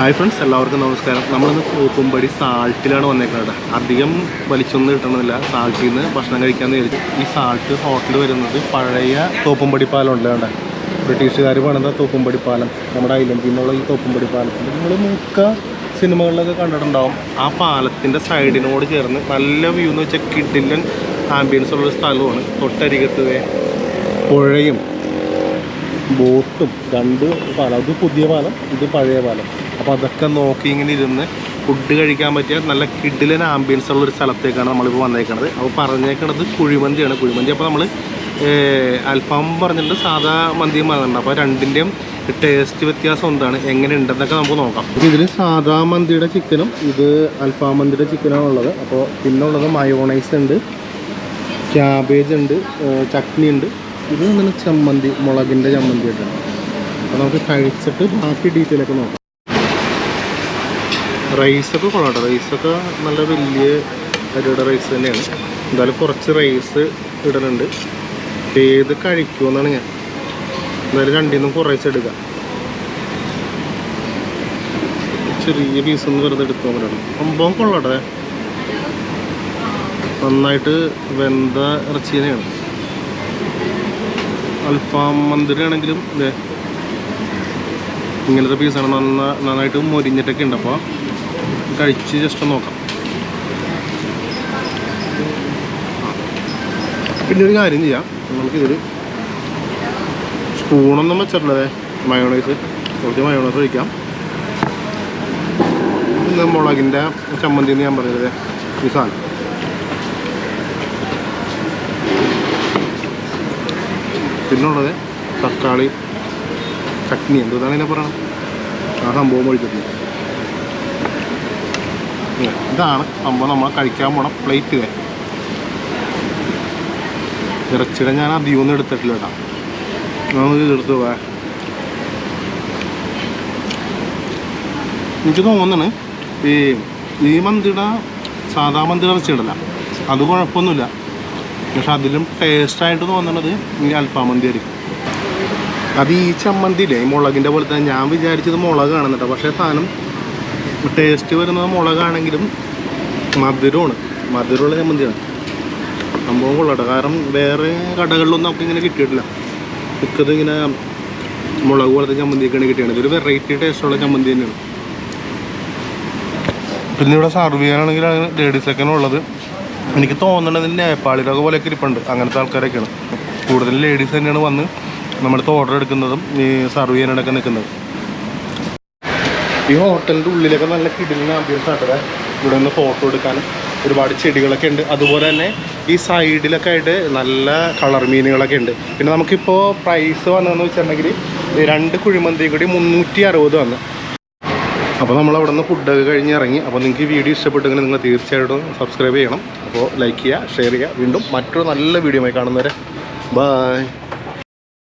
Hi friends എല്ലാവർക്കും നമസ്കാരം. നമ്മളിന്ന് പൂക്കുംപടി സാൾട്ടിലാണ് വന്നേക്കുന്നത് അധികം വലിച്ചൊന്നും കിട്ടണമെന്നില്ല സാൾട്ടിൽ നിന്ന് ഭക്ഷണം കഴിക്കാമെന്ന് വിചാരിച്ചു ഈ സാൾട്ട് ഹോട്ടൽ വരുന്നത് പഴയ തോപ്പുംപടി പാലം ഉണ്ട് കണ്ട ബ്രിട്ടീഷുകാർ പണിത തോപ്പുംപടി പാലം. നമ്മുടെ ഐലൻഡിൽ നിന്നുള്ള ഈ തോപ്പുംപടി പാലം. നമ്മൾ മുക്ക സിനിമകളിലൊക്കെ കണ്ടിട്ടുണ്ടാവും. ആ പാലത്തിന്റെ സൈഡിനോട് ചേർന്ന് നല്ല വ്യൂ എന്ന് വെച്ചാൽ കിഡിലൻ ആംബിയൻസ് ഉള്ളൊരു സ്ഥലമാണ് തൊട്ടരികത്ത് പുഴയും ബോട്ടും രണ്ട് പാലം. അത് പുതിയ പാലം ഇത് പഴയ പാലം. അപ്പോൾ അതൊക്കെ നോക്കി ഇങ്ങനെ ഇരുന്ന് ഫുഡ് കഴിക്കാൻ പറ്റിയ നല്ല കിഡിലൻ ആംബിയൻസ് ഉള്ള ഒരു സ്ഥലത്തേക്കാണ് നമ്മളിപ്പോൾ വന്നേക്കണത്. അപ്പോൾ പറഞ്ഞേക്കണത് കുഴിമന്തിയാണ്. കുഴിമന്തി അപ്പോൾ നമ്മൾ അൽഫാം പറഞ്ഞിട്ടുണ്ട്. സാധാ മന്തിയും പറഞ്ഞിട്ടുണ്ട് അപ്പോൾ രണ്ടിന്റെയും ടേസ്റ്റ് വ്യത്യാസം എന്താണ്? എങ്ങനെ ഉണ്ടെന്നൊക്കെ നമുക്ക് നോക്കാം. ഇതിൽ സാധാ മന്തിയുടെ ചിക്കനും ഇത് അൽഫാം മന്തിയുടെ ചിക്കനാണ് ഉള്ളത്. അപ്പോൾ പിന്നെ ഉള്ളത് മയോണൈസ് ഉണ്ട് ക്യാബേജ് ഉണ്ട് ചട്നി ഉണ്ട്. ഇത് നമ്മൾ ചമ്മന്തി മുളകിന്റെ ചമ്മന്തി ആയിട്ടാണ്. അപ്പോൾ നമുക്ക് കഴിച്ചിട്ട് ബാക്കി ഡീറ്റെയിൽ ഒക്കെ നോക്കാം. റൈസൊക്കെ കൊള്ളാട്ടോ റൈസൊക്കെ നല്ല വലിയ അരിയുടെ റൈസ് തന്നെയാണ്. എന്തായാലും കുറച്ച് റൈസ് ഇടുന്നുണ്ട് ഏത് കഴിക്കുമെന്നാണ് ഞാൻ. എന്തായാലും രണ്ടിൽ നിന്നും കുറേശ്ശെ എടുക്കാം. ചെറിയ പീസ് ഒന്ന് വെറുതെ എടുക്കാൻ പറ്റുള്ളൂ സംഭവം കൊള്ളാട്ടെ. നന്നായിട്ട് വെന്ത ഇറച്ചി തന്നെയാണ്. അൽഫാം മന്തിരി ആണെങ്കിലും ഇങ്ങനത്തെ പീസാണ് നന്ന നന്നായിട്ട് മൊരിഞ്ഞിട്ടൊക്കെ ഉണ്ട്. അപ്പോൾ കഴിച്ച് ജസ്റ്റ് നോക്കാം. പിന്നെ ഒരു കാര്യം ചെയ്യാം. നമുക്കിതിൽ സ്പൂണൊന്നും വെച്ചിട്ടുള്ളതേ മയോണൈസ് കുറച്ച് മയോണൈസ് ഒഴിക്കാം. പിന്നെ മുളകിന്റെ ചമ്മന്തി എന്ന് ഞാൻ പറഞ്ഞത് ഈ സാധനം. പിന്നുള്ളത് തക്കാളി ചട്നി. എന്താണ് ഇതിനെ പറയണം. ആ സംഭവം ഒഴിച്ചിട്ടുണ്ട്. ഇതാണ് സംഭവം. നമ്മൾ കഴിക്കാൻ പോണ പ്ലേറ്റ് വരെ ഇറച്ചിയുടെ ഞാൻ അധികമൊന്നും എടുത്തിട്ടില്ല കേട്ടോ. നമുക്ക് എടുത്തു പോവാ. എനിക്ക് തോന്നണ് ഈ ഈ മന്തിയുടെ സാധാ മന്തിയുടെ ഇറച്ചി ഇടല. അത് കുഴപ്പമൊന്നുമില്ല. പക്ഷെ അതിലും ടേസ്റ്റായിട്ട് തോന്നുന്നത് ഈ അൽഫാം മന്തി ആയിരിക്കും. അത് ഈ ചമ്മന്തിയില്ലേ ഈ മുളകിന്റെ പോലെ തന്നെ. ഞാൻ വിചാരിച്ചത് മുളകാണെന്നിട്ടോ പക്ഷേ സാധനം ടേസ്റ്റ് വരുന്നത് മുളകാണെങ്കിലും മധുരമാണ്. മധുരമുള്ള ചമ്മന്തിയാണ്. സംഭവം കൊള്ളട്ടെ. കാരണം വേറെ കടകളിലൊന്നും നമുക്ക് ഇങ്ങനെ കിട്ടിയിട്ടില്ല. മിക്കത് ഇങ്ങനെ മുളക് പോലത്തെ ചമ്മന്തിയൊക്കെയാണ് കിട്ടിയത്. ഇതൊരു വെറൈറ്റി ടേസ്റ്റുള്ള ചമ്മന്തി തന്നെയാണ്. പിന്നെ ഇവിടെ സർവ് ചെയ്യാനാണെങ്കിൽ ലേഡീസൊക്കെയാണ് ഉള്ളത്. എനിക്ക് തോന്നുന്നത് നേപ്പാളിലൊക്കെ പോലെയൊക്കെ ഇരിപ്പുണ്ട്. അങ്ങനത്തെ ആൾക്കാരൊക്കെയാണ്. കൂടുതൽ ലേഡീസ് തന്നെയാണ് വന്ന് നമ്മുടെ ഓർഡർ എടുക്കുന്നതും ഈ സർവ് ചെയ്യാനൊക്കെ നിൽക്കുന്നത്. ഈ ഹോട്ടലിന്റെ ഉള്ളിലൊക്കെ നല്ല കിടിലിന് ആംബിയൻസ് ആട്ടത് ഇവിടെ നിന്ന് ഫോട്ടോ എടുക്കാനും ഒരുപാട് ചെടികളൊക്കെ ഉണ്ട്. അതുപോലെ തന്നെ ഈ സൈഡിലൊക്കെ ആയിട്ട് നല്ല കളർ മീനുകളൊക്കെ ഉണ്ട്. പിന്നെ നമുക്കിപ്പോൾ പ്രൈസ് വന്നതെന്ന് വെച്ചിട്ടുണ്ടെങ്കിൽ രണ്ട് കുഴിമന്തി കൂടി മുന്നൂറ്റി അറുപത് വന്ന്. അപ്പോൾ നമ്മൾ അവിടെ നിന്ന് ഫുഡൊക്കെ കഴിഞ്ഞ് ഇറങ്ങി. അപ്പോൾ നിങ്ങൾക്ക് ഈ വീഡിയോ ഇഷ്ടപ്പെട്ടെങ്കിൽ നിങ്ങൾ തീർച്ചയായിട്ടും സബ്സ്ക്രൈബ് ചെയ്യണം. അപ്പോൾ ലൈക്ക് ചെയ്യുക ഷെയർ ചെയ്യുക. വീണ്ടും മറ്റൊരു നല്ല വീഡിയോ ആയി കാണുന്നവരെ. ബായ്